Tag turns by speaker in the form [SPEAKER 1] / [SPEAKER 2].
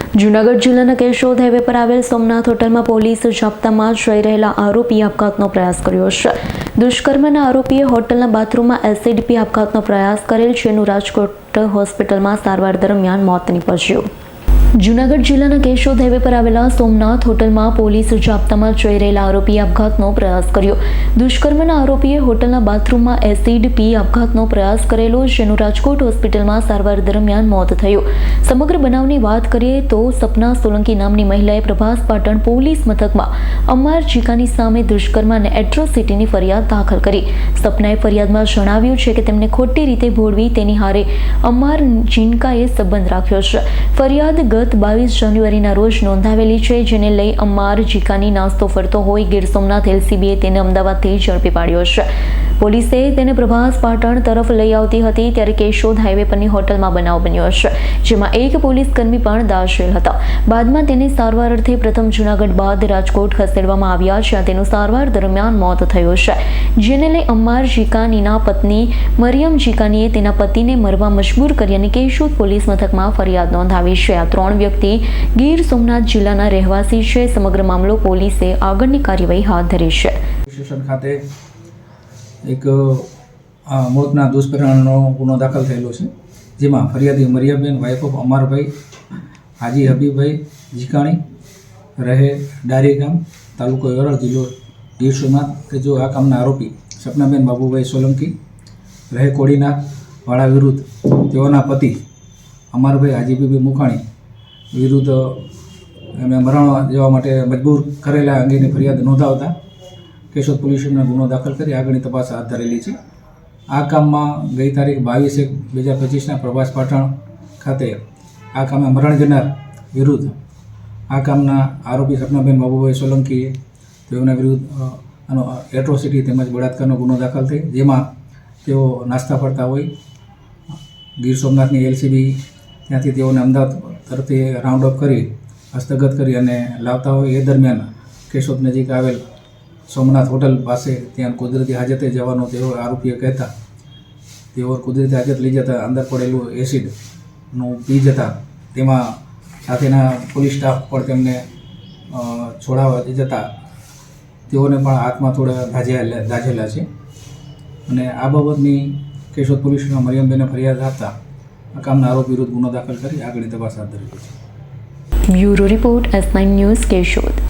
[SPEAKER 1] જૂનાગઢ જિલ્લાના કેશોદ હાઈવે પર આવેલ સોમનાથ હોટલમાં પોલીસ જાપ્તામાં જઈ રહેલા આરોપી આપઘાતનો પ્રયાસ કર્યો છે. દુષ્કર્મના આરોપીએ હોટલના બાથરૂમમાં એસિડ પી આપઘાતનો પ્રયાસ કરેલ, જેનું રાજકોટ હોસ્પિટલમાં સારવાર દરમિયાન મોત નીપજ્યું. જૂનાગઢ જિલ્લાના કેશો હાઈવે પર આવેલા સોમનાથ હોટલમાં પોલીસ જાપ્તામાં જઈ રહેલા આરોપીએ આપઘાતનો પ્રયાસ કર્યો. દુષ્કર્મના આરોપીએ હોટલના બાથરૂમમાં એસિડ પી આપઘાતનો પ્રયાસ કરેલો, જેનું રાજકોટ હોસ્પિટલમાં સારવાર દરમિયાન મોત થયું. સમગ્ર બનાવની વાત કરીએ તો સપના સોલંકી નામની મહિલાએ પ્રભાસ પાટણ પોલીસ મથકમાં અમાર જીકાની સામે દુષ્કર્મ અને એટ્રોસિટીની ફરિયાદ દાખલ કરી. સપનાએ ફરિયાદમાં જણાવ્યું છે કે તેમને ખોટી રીતે ભોળવી, તેની હારે અમાર જીનકાએ સંબંધ રાખ્યો છે. ફરિયાદ ગત બાવીસ જાન્યુઆરીના રોજ નોંધાવેલી છે, જેને લઈ અમ્માર જીકાની નાસ્તો ફરતો હોય ગીર સોમનાથ એલસીબીએ તેને અમદાવાદથી ઝડપી પાડ્યો છે. પોલીસે તેને પ્રભાસ પાટણ તરફ લઈ આવતી હતી ત્યારે કેશોદ હાઈવે પરની હોટલમાં બનાવ બન્યો છે, જેમાં એક પોલીસ કર્મી પણ દાશેલ હતા. બાદમાં તેને સારવાર અર્થે પ્રથમ જૂનાગઢ બાદ રાજકોટ ખસેડવામાં આવ્યા જ્યાં તેનું સારવાર દરમિયાન મોત થયું છે. જેને લઈ અમ્માર જીકાનીના પત્ની મરિયમ જીકાનીએ તેના પતિને મરવા મજબૂર કરી અને કેશોદ પોલીસ મથકમાં ફરિયાદ નોંધાવી છે. આ ત્રણ વ્યક્તિ ગીર સોમનાથ જિલ્લાના રહેવાસી છે. સમગ્ર મામલો પોલીસે આગળની કાર્યવાહી હાથ ધરી છે.
[SPEAKER 2] સ્ટેશન ખાતે એક મોતના દુષ્પરિણામનો ગુનો દાખલ થયેલો છે. જેમાં ફરિયાદી મરિયાબેન વાઇફ ઓફ અમરભાઈ, હાજી હબીબભાઈ જીકાણી રહે ડારી ગામ, તાલુકો વેરળ જિલ્લો ગીર સોમનાથ કે જો આ કામના આરોપી સપનાબેન બાબુભાઈ સોલંકી રહે કોડીના વાળા વિરુદ્ધ. તેઓના પતિ અમરભાઈ હાજીબીબી મુખાણી વિરુદ્ધ એમને મરણ જવા માટે મજબૂર કરેલા અંગેની ફરિયાદ નોંધાવતા કેશોદ પોલીસમાં ગુનો દાખલ કરી આગળની તપાસ હાથ ધરેલી છે. આ કામમાં ગઈ તારીખ બાવીસ એક બે હજાર પચીસના પ્રભાસ પાટણ ખાતે આ કામે મરણ જનાર વિરુદ્ધ આ કામના આરોપી સપનાબેન બાબુભાઈ સોલંકીએ તેઓના વિરુદ્ધ આનો એટ્રોસિટી તેમજ બળાત્કારનો ગુનો દાખલ થઈ, જેમાં તેઓ નાસ્તા ફરતા હોય. ગીર સોમનાથની એલસીબી ત્યાંથી તેઓને અમદાવાદ તરફથી રાઉન્ડ અપ કરી હસ્તગત કરી અને લાવતા હોય. એ દરમિયાન કેશોદ નજીક આવેલ સોમનાથ હોટલ પાસે ત્યાં કુદરતી હાજતે જવાનું તેઓ આરોપીએ કહેતા. તેઓ કુદરતી હાજત લઈ જતા અંદર પડેલું એસિડનું પી જતા. તેમાં સાથેના પોલીસ સ્ટાફ પણ તેમને છોડાવવા જતા. તેઓને પણ હાથમાં થોડા દાઝેલા દાઝેલા છે. અને આ બાબતની કેશોદ પોલીસ સ્ટેશનમાં મરિયમબેને ફરિયાદ આપતા આ કામના આરોપી વિરુદ્ધ ગુનો દાખલ કરી આગળની તપાસ હાથ ધરી છે.
[SPEAKER 1] Bureau report S nine news Keshod.